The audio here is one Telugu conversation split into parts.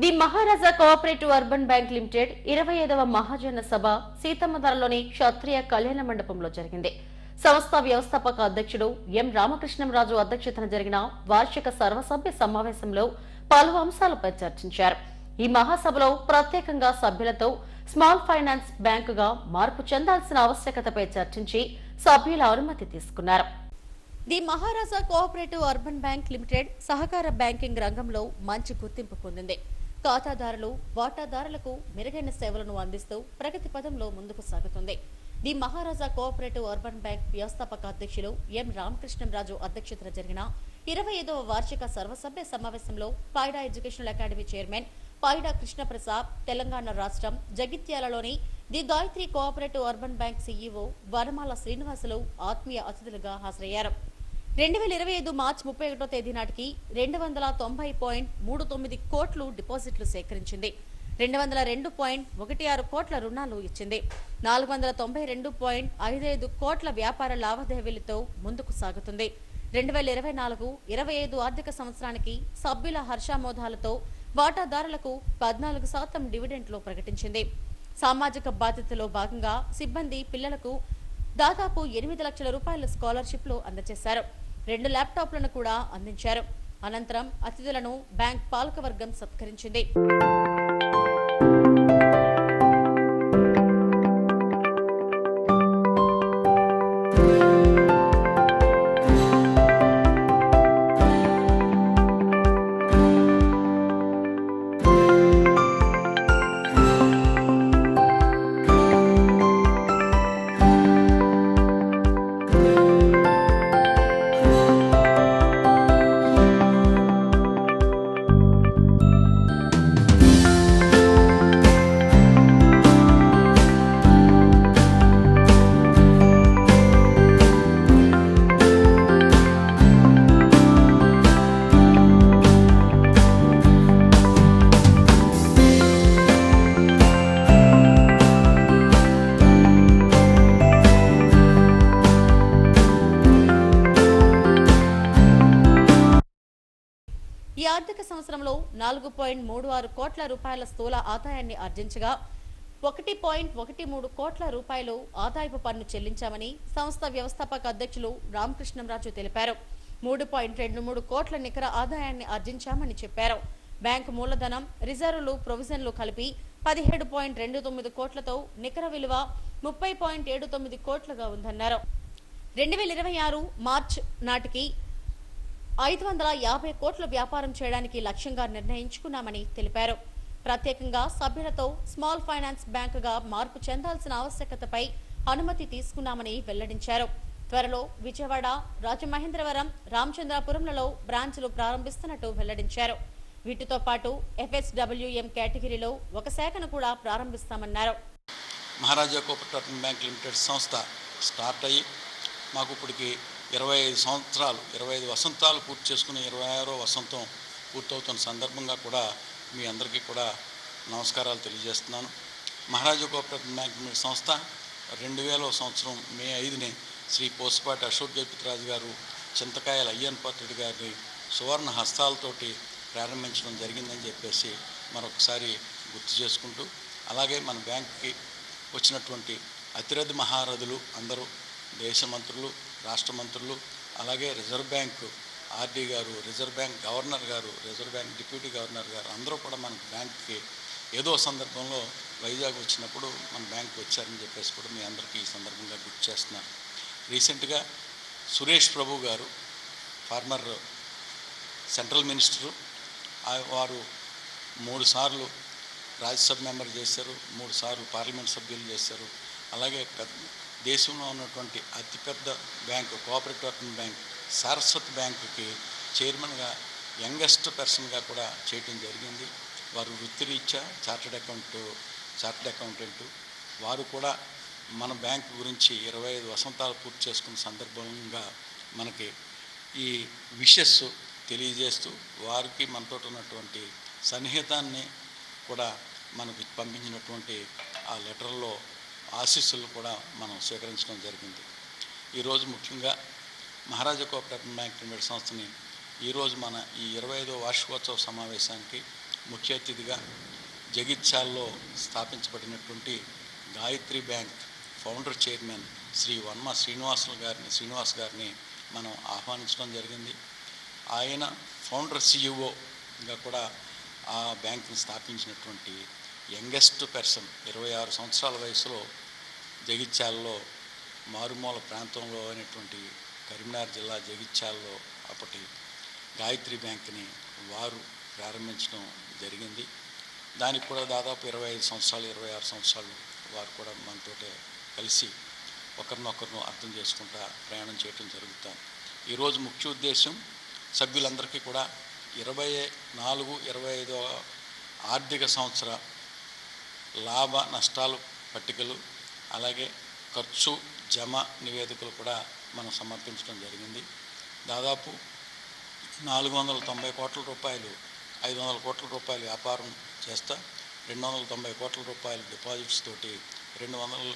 The Maharaja cooperative urban bank limited ఇరవై ఐదవ మహాజన సభ సీతమ్మధరలోని క్షత్రియ కళ్యాణ మండపంలో జరిగింది. సంస్థ వ్యవస్థాపక అధ్యక్షుడు ఎం రామకృష్ణంరాజు అధ్యక్షతన జరిగిన వార్షిక సర్వసభ్య సమావేశంలో పలు అంశాలపై చర్చించారు. ఈ మహాసభలో ప్రత్యేకంగా సభ్యులతో స్మాల్ ఫైనాన్స్ బ్యాంకుగా మార్పు చెందాల్సిన ఆవశ్యకతపై చర్చించి సభ్యుల అనుమతి తీసుకున్నారు. The Maharaja cooperative urban bank limited సహకార బ్యాంకింగ్ రంగంలో మంచి గుర్తింపు పొందింది. ఖాతాదారులు వాటాదారులకు మెరుగైన సేవలను అందిస్తూ ప్రగతి పదంలో ముందుకు సాగుతుంది. The Maharaja cooperative urban bank వ్యవస్థాపక అధ్యక్షులు ఎం రామకృష్ణంరాజు అధ్యక్షతన జరిగిన ఇరవై ఐదవ వార్షిక సర్వసభ్య సమావేశంలో Paida educational academy chairman Paida Krishnaprasad Telangana రాష్ట్రం జగిత్యాలలోని the Gayatri cooperative urban bank CEO Vanamala Srinivasulu ఆత్మీయ అతిథులుగా హాజరయ్యారు. రెండు వేల ఇరవై ఐదు మార్చి ముప్పై ఒకటో తేదీ నాటికి రెండు వందల తొంభై పాయింట్ మూడు తొమ్మిది కోట్లు డిపాజిట్లు సేకరించింది. రెండు వందల రెండు పాయింట్ ఒకటి ఆరు కోట్ల రుణాలు ఇచ్చింది. నాలుగు వందల తొంభై రెండు పాయింట్ ఐదు ఐదు కోట్ల వ్యాపార లావాదేవీలతో ముందుకు సాగుతుంది. రెండు వేల ఇరవై నాలుగు ఇరవై ఐదు ఆర్థిక సంవత్సరానికి సభ్యుల హర్షామోదాలతో వాటాదారులకు పద్నాలుగు శాతం డివిడెంట్లు ప్రకటించింది. సామాజిక బాధ్యతలో భాగంగా సిబ్బంది పిల్లలకు దాదాపు ఎనిమిది లక్షల రూపాయల స్కాలర్షిప్లు అందజేశారు. రెండు ల్యాప్టాప్లను కూడా అందించారు. అనంతరం అతిథులను బ్యాంక్ పాలకవర్గం సత్కరించింది. ఈ ఆర్థిక సంవత్సరంలో నాలుగు పాయింట్ మూడు ఆరు కోట్ల రూపాయల స్థూల ఆదాయాన్ని ఆర్జించగా ఒకటి పాయింట్ ఒకటి మూడు కోట్ల రూపాయలు ఆదాయపు పన్ను చెల్లించామని సంస్థ వ్యవస్థాపక అధ్యక్షులు రామకృష్ణంరాజు తెలిపారు. మూడు పాయింట్ రెండు మూడు కోట్ల నికర ఆదాయాన్ని ఆర్జించామని చెప్పారు. బ్యాంకు మూలధనం రిజర్వులు ప్రొవిజన్లు కలిపి పదిహేడు పాయింట్ రెండు తొమ్మిది కోట్లతో నికర విలువ ముప్పై పాయింట్ ఏడు తొమ్మిది కోట్లుగా ఉందన్నారు. రెండు వేల ఇరవై ఆరు మార్చ్ నాటికి ఐదు వందల యాభై కోట్ల వ్యాపారం చేయడానికి లక్ష్యంగా నిర్ణయించుకున్నామని తెలిపారు. ప్రత్యేకంగా సభ్యులతో స్మాల్ ఫైనాన్స్ బ్యాంకుగా మార్పు చెందాల్సిన ఆవశ్యకతపై అనుమతి తీసుకున్నామని వెల్లడించారు. త్వరలో విజయవాడ రాజమహేంద్రవరం రామచంద్రాపురంలలో బ్రాంచ్లు ప్రారంభిస్తున్నట్టు వెల్లడించారు. వీటితో పాటు ఎఫ్ఎస్డబ్ల్యూఎం కేటగిరీలో ఒక శాఖను కూడా ప్రారంభిస్తామన్నారు. మహారాజా కోఆపరేటివ్ బ్యాంక్ లిమిటెడ్ సంస్థ స్టార్ట్ అయ్యి మాకు ఇప్పటికి ఇరవై ఐదు సంవత్సరాలు ఇరవై ఐదు వసంతాలు పూర్తి చేసుకుని ఇరవై ఆరో వసంతం పూర్తవుతున్న సందర్భంగా కూడా మీ అందరికీ కూడా నమస్కారాలు తెలియజేస్తున్నాను. మహారాజా కోఆపరేటివ్ బ్యాంక్ సంస్థ రెండు వేల సంవత్సరం మే ఐదుని శ్రీ పోస్పాటి అశోక్ గజపతిరాజు గారు చింతకాయల అయ్యన్ పాత్రుడి గారిని సువర్ణ హస్తాలతోటి ప్రారంభించడం జరిగిందని చెప్పేసి మరొకసారి గుర్తు చేసుకుంటూ అలాగే మన బ్యాంక్కి వచ్చినటువంటి అతిరథి మహారథులు అందరూ దేశ మంత్రులు రాష్ట్ర మంత్రులు అలాగే రిజర్వ్ బ్యాంకు ఆర్డీ గారు రిజర్వ్ బ్యాంక్ గవర్నర్ గారు రిజర్వ్ బ్యాంక్ డిప్యూటీ గవర్నర్ గారు అందరూ కూడా మన బ్యాంక్కి ఏదో సందర్భంలో వైజాగ్ వచ్చినప్పుడు మన బ్యాంక్ వచ్చారని చెప్పేసి కూడా మీ అందరికీ ఈ సందర్భంగా గుర్తు చేస్తున్నారు. రీసెంట్గా సురేష్ ప్రభు గారు ఫార్మర్ సెంట్రల్ మినిస్టరు వారు మూడు సార్లు రాజ్యసభ మెంబర్ చేశారు మూడు సార్లు పార్లమెంట్ సభ్యులు చేశారు అలాగే పెద్ద దేశంలో ఉన్నటువంటి అతిపెద్ద bank cooperative urban bank Saraswat బ్యాంకుకి చైర్మన్గా యంగెస్ట్ పర్సన్గా కూడా చేయటం జరిగింది. వారు వృత్తిరీత్యా చార్టెడ్ అకౌంట్ చార్టెడ్ అకౌంటెంట్. వారు కూడా మన బ్యాంక్ గురించి ఇరవై ఐదు వసంతాలు పూర్తి చేసుకున్న సందర్భంగా మనకి ఈ విషెస్ తెలియజేస్తూ వారికి మనతో ఉన్నటువంటి సన్నిహితాన్ని కూడా మనకు పంపించినటువంటి ఆ లెటర్లో ఆశీస్సులు కూడా మనం స్వీకరించడం జరిగింది. ఈరోజు ముఖ్యంగా మహారాజా కోఆపరేటివ్ బ్యాంక్ లిమిటెడ్ సంస్థని ఈరోజు మన ఈ ఇరవై ఐదో వార్షికోత్సవ సమావేశానికి ముఖ్య అతిథిగా జగిత్యాల్లో స్థాపించబడినటువంటి Gayatri bank founder chairman Shri Varma Srinivasulu గారిని శ్రీనివాస్ గారిని మనం ఆహ్వానించడం జరిగింది. ఆయన ఫౌండర్ సిఇఓగా కూడా ఆ బ్యాంక్ని స్థాపించినటువంటి యంగెస్ట్ పర్సన్ ఇరవై ఆరు సంవత్సరాల వయసులో జగిత్యాలలో మారుమూల ప్రాంతంలో అయినటువంటి కరీంనగర్ జిల్లా జగిత్యాలలో అప్పటి గాయత్రి బ్యాంక్ని వారు ప్రారంభించడం జరిగింది. దానికి కూడా దాదాపు ఇరవై ఐదు సంవత్సరాలు ఇరవై ఆరు సంవత్సరాలు వారు కూడా మనతోటే కలిసి ఒకరినొకరిను అర్థం చేసుకుంటా ప్రయాణం చేయడం జరుగుతాం. ఈరోజు ముఖ్య ఉద్దేశం సభ్యులందరికీ కూడా ఇరవై నాలుగు ఇరవై ఐదో ఆర్థిక సంవత్సర లాభ నష్టాలు పట్టికలు అలాగే ఖర్చు జమ నివేదికలు కూడా మనం సమర్పించడం జరిగింది. దాదాపు నాలుగు వందల తొంభై కోట్ల రూపాయలు ఐదు వందల కోట్ల రూపాయలు వ్యాపారం చేస్తా రెండు వందల తొంభై కోట్ల రూపాయలు డిపాజిట్స్ తోటి రెండు వందల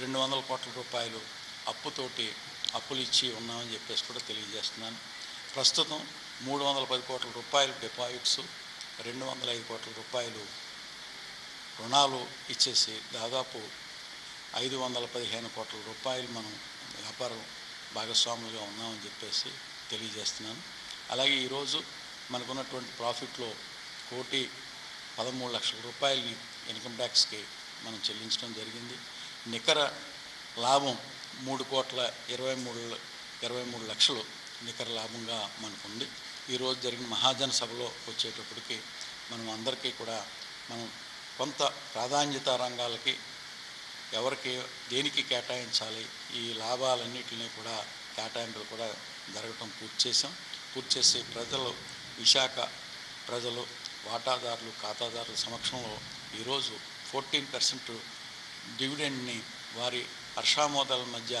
రెండు వందల కోట్ల రూపాయలు అప్పుతోటి అప్పులు ఇచ్చి ఉన్నామని చెప్పేసి కూడా తెలియజేస్తున్నాను. ప్రస్తుతం మూడు వందల పది కోట్ల రూపాయలు డిపాజిట్స్ రెండు వందల ఐదు కోట్ల రూపాయలు రుణాలు ఇచ్చేసి దాదాపు ఐదు వందల పదిహేను కోట్ల రూపాయలు మనం వ్యాపారం భాగస్వాములుగా ఉన్నామని చెప్పేసి తెలియజేస్తున్నాను. అలాగే ఈరోజు మనకున్నటువంటి ప్రాఫిట్లో కోటి పదమూడు లక్షల రూపాయలని ఇన్కమ్ ట్యాక్స్కి మనం చెల్లించడం జరిగింది. నికర లాభం మూడు కోట్ల ఇరవై మూడు ఇరవై మూడు లక్షలు నికర లాభంగా మనకుంది. ఈరోజు జరిగిన మహాజన సభలో వచ్చేటప్పటికి మనం అందరికీ కూడా మనం కొంత ప్రాధాన్యత రంగాలకి ఎవరికి దేనికి కేటాయించాలి ఈ లాభాలన్నింటినీ కూడా కేటాయింపులు కూడా జరగటం పూర్తి చేసాం పూర్తి చేసి ప్రజలు విశాఖ ప్రజలు వాటాదారులు ఖాతాదారుల సమక్షంలో ఈరోజు ఫోర్టీన్ పర్సెంట్ డివిడెండ్ని వారి హర్షామోదాల మధ్య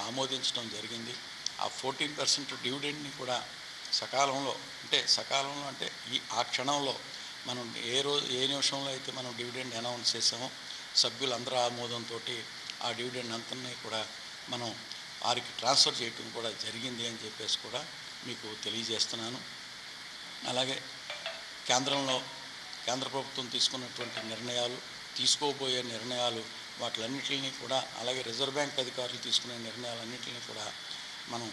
ఆమోదించడం జరిగింది. ఆ ఫోర్టీన్ పర్సెంట్ డివిడెండ్ని కూడా సకాలంలో అంటే సకాలంలో అంటే ఈ ఆ క్షణంలో మనం ఏ రోజు ఏ నిమిషంలో అయితే మనం డివిడెండ్ అనౌన్స్ చేసామో సభ్యులందరూ ఆమోదంతో ఆ డివిడెండ్ అంతని కూడా మనం వారికి ట్రాన్స్ఫర్ చేయటం కూడా జరిగింది అని చెప్పేసి కూడా మీకు తెలియజేస్తున్నాను. అలాగే కేంద్రంలో కేంద్ర ప్రభుత్వం తీసుకున్నటువంటి నిర్ణయాలు తీసుకోబోయే నిర్ణయాలు వాటిలన్నింటినీ కూడా అలాగే రిజర్వ్ బ్యాంక్ అధికారులు తీసుకునే నిర్ణయాలన్నింటినీ కూడా మనం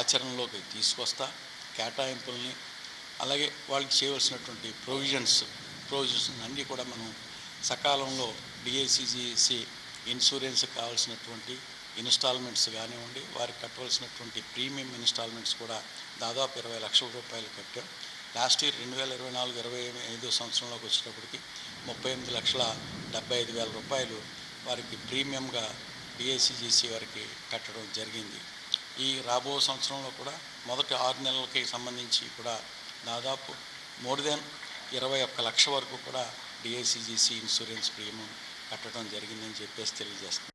ఆచరణలోకి తీసుకొస్తా కేటాయింపుల్ని అలాగే వాళ్ళకి చేయవలసినటువంటి ప్రొవిజన్స్ ప్రొవిజన్స్ అన్నీ కూడా మనం సకాలంలో డిఏసిజిసి ఇన్సూరెన్స్ కావాల్సినటువంటి ఇన్స్టాల్మెంట్స్ కానివ్వండి వారికి కట్టవలసినటువంటి ప్రీమియం ఇన్స్టాల్మెంట్స్ కూడా దాదాపు ఇరవై లక్షల రూపాయలు కట్టాం. లాస్ట్ ఇయర్ రెండు వేల ఇరవై నాలుగు ఇరవై ఐదో సంవత్సరంలోకి వచ్చేటప్పటికి ముప్పై ఎనిమిది లక్షల డెబ్బై ఐదు వేల రూపాయలు వారికి ప్రీమియంగా డిఐసిజిసి వారికి కట్టడం జరిగింది. ఈ రాబో సంవత్సరంలో కూడా మొదటి ఆరు నెలలకి సంబంధించి కూడా దాదాపు మోర్ దెన్ ఇరవై ఒక్క లక్ష వరకు కూడా డిఐసిజిసి ఇన్సూరెన్స్ ప్రీమియం కట్టడం జరిగిందని చెప్పేసి తెలియజేస్తున్నాను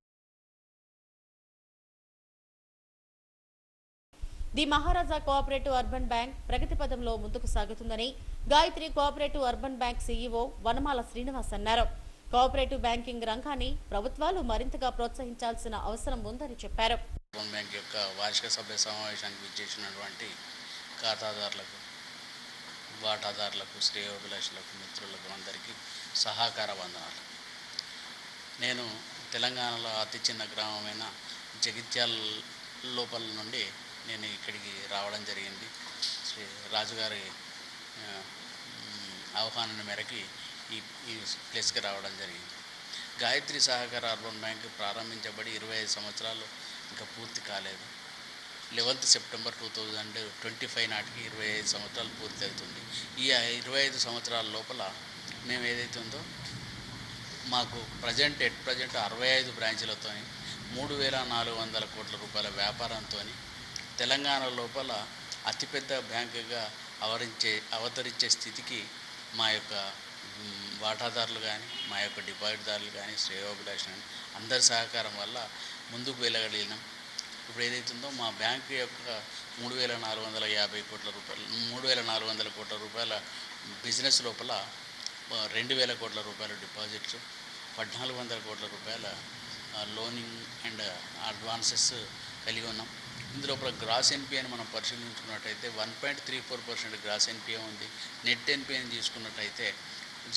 the Maharaja cooperative urban bank ప్రగతి పదంలో ముందుకు సాగుతుందని Gayatri cooperative urban bank CEO Vanamala Srinivas అన్నారు. కోఆపరేటివ్ బ్యాంకింగ్ రంగాన్ని ప్రభుత్వాలు మరింతగా ప్రోత్సహించాల్సిన అవసరం ఉందని చెప్పారు. బ్యాంక్ యొక్క వార్షిక సభ్య సమావేశానికి విచ్చేసినటువంటి ఖాతాదారులకు వాటాదారులకు శ్రేయోభిలాషులకు మిత్రులకు అందరికీ సహకార వందనాలు. నేను తెలంగాణలో అతి చిన్న గ్రామమైన జగిత్యాల లోపల నుండి నేను ఇక్కడికి రావడం జరిగింది. శ్రీ రాజుగారి ఆహ్వానం మేరకి ఈ ఈ ప్లేస్కి రావడం జరిగింది. గాయత్రి సహకార అర్బన్ బ్యాంక్ ప్రారంభించబడి ఇరవై ఐదు సంవత్సరాలు ఇంకా పూర్తి కాలేదు. Eleventh September two thousand twenty five నాటికి ఇరవై ఐదు సంవత్సరాలు పూర్తి అవుతుంది ఈ ఇరవై ఐదు సంవత్సరాల లోపల మేము ఏదైతే ఉందో మాకు ప్రజెంట్ ఎట్ ప్రజెంట్ అరవై ఐదు బ్రాంచీలతో మూడు వేల నాలుగు వందల కోట్ల రూపాయల వ్యాపారంతో తెలంగాణ లోపల అతిపెద్ద బ్యాంకుగా అవరించే అవతరించే స్థితికి మా యొక్క వాటాదారులు కానీ మా యొక్క డిపాజిట్దారులు కానీ శ్రేయోభిలాషులు కానీ అందరి సహకారం వల్ల ముందుకు వెళ్ళగలిగినాం. ఇప్పుడు ఏదైతుందో మా బ్యాంకు యొక్క మూడు వేల నాలుగు వందల యాభై కోట్ల రూపాయలు మూడు వేల నాలుగు వందల కోట్ల రూపాయల బిజినెస్ లోపల రెండు వేల కోట్ల రూపాయల డిపాజిట్స్ పద్నాలుగు వందల కోట్ల రూపాయల లోనింగ్ అండ్ అడ్వాన్సెస్ కలిగి ఉన్నాం. ఇందులో గ్రాస్ ఎన్పిఏని మనం పరిశీలించుకున్నట్టయితే one point three four percent gross NPA ఉంది నెట్ ఎన్పిఏని తీసుకున్నట్టయితే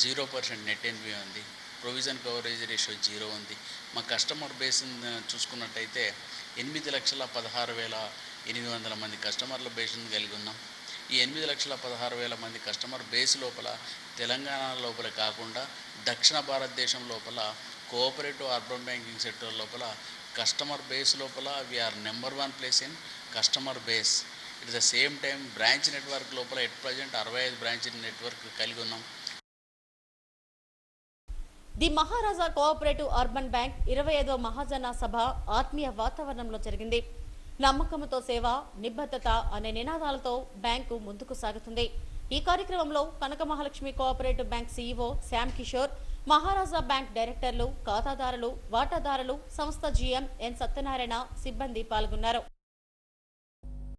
జీరో పర్సెంట్ నెట్ ఎన్పిఏ ఉంది. ప్రొవిజన్ కవరేజ్ రేషియో జీరో ఉంది. మా కస్టమర్ బేస్ చూసుకున్నట్టయితే ఎనిమిది లక్షల పదహారు వేల ఎనిమిది వందల మంది కస్టమర్ల బేస్ని కలిగి ఉన్నాం. ఈ ఎనిమిది లక్షల పదహారు వేల మంది కస్టమర్ బేస్ లోపల తెలంగాణ లోపల కాకుండా దక్షిణ భారతదేశం లోపల కోఆపరేటివ్ అర్బన్ బ్యాంకింగ్ సెక్టర్ లోపల కస్టమర్ బేస్ లోపల we're number one place in customer base it the same time branch network లోపల ఎట్ ప్రజెంట్ అరవై ఐదు బ్రాంచ్ నెట్వర్క్ కలిగి ఉన్నాం. The Maharaja cooperative urban bank ఇరవై ఐదవ మహాజన సభ ఆత్మీయ వాతావరణంలో జరిగింది. నమ్మకంతో సేవ నిబద్ధత అనే నినాదాలతో బ్యాంకు ముందుకు సాగుతుంది. ఈ కార్యక్రమంలో Kanaka Mahalakshmi cooperative bank CEO Shyam Kishore Maharaja bank డైరెక్టర్లు ఖాతాదారులు వాటాదారులు సంస్థ జీఎం ఎన్ సత్యనారాయణ సిబ్బంది పాల్గొన్నారు.